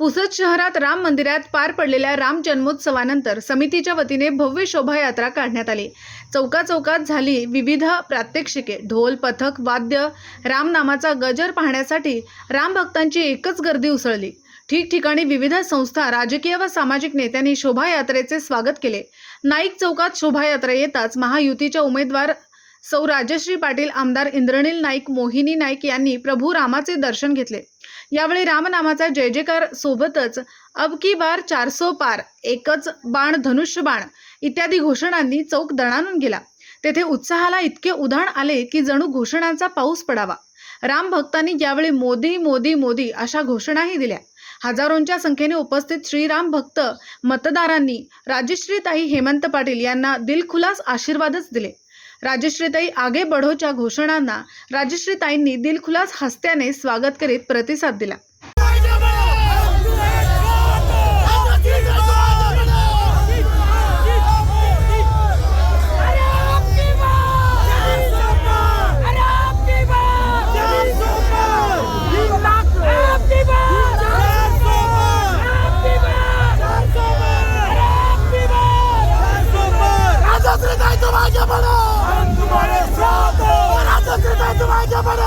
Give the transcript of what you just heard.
पुसद शहरात राम मंदिरात पार पडलेल्या राम जन्मोत्सवानंतर समितीच्या वतीने भव्य शोभायात्रा काढण्यात आली. चौका चौकात झाली विविध प्रात्यक्षिके ढोल पथक वाद्य रामनामाचा गजर पाहण्यासाठी राम भक्तांची एकच गर्दी उसळली. ठिकठिकाणी विविध संस्था राजकीय व सामाजिक नेत्यांनी शोभायात्रेचे स्वागत केले. नाईक चौकात शोभायात्रा येताच महायुतीच्या उमेदवार सौ राजश्री पाटील आमदार इंद्रनील नाईक मोहिनी नाईक यांनी प्रभू रामाचे दर्शन घेतले. यावेळी रामनामाचा जय जयकार सोबतच अब की बार चारसो पार एकच बाण धनुष्य बाण इत्यादी घोषणांनी चौक दणाणून गेला. तेथे उत्साहाला इतके उधाण आले की जणू घोषणांचा पाऊस पडावा. राम भक्तांनी यावेळी मोदी मोदी मोदी अशा घोषणाही दिल्या. हजारोंच्या संख्येने उपस्थित श्रीराम भक्त मतदारांनी राजश्रीताई हेमंत पाटील यांना दिलखुलास आशीर्वादच दिले. राजश्रीताई आगे बढोच्या घोषणांना राजश्रीताईंनी दिलखुलास हस्त्याने स्वागत करीत प्रतिसाद दिला. España para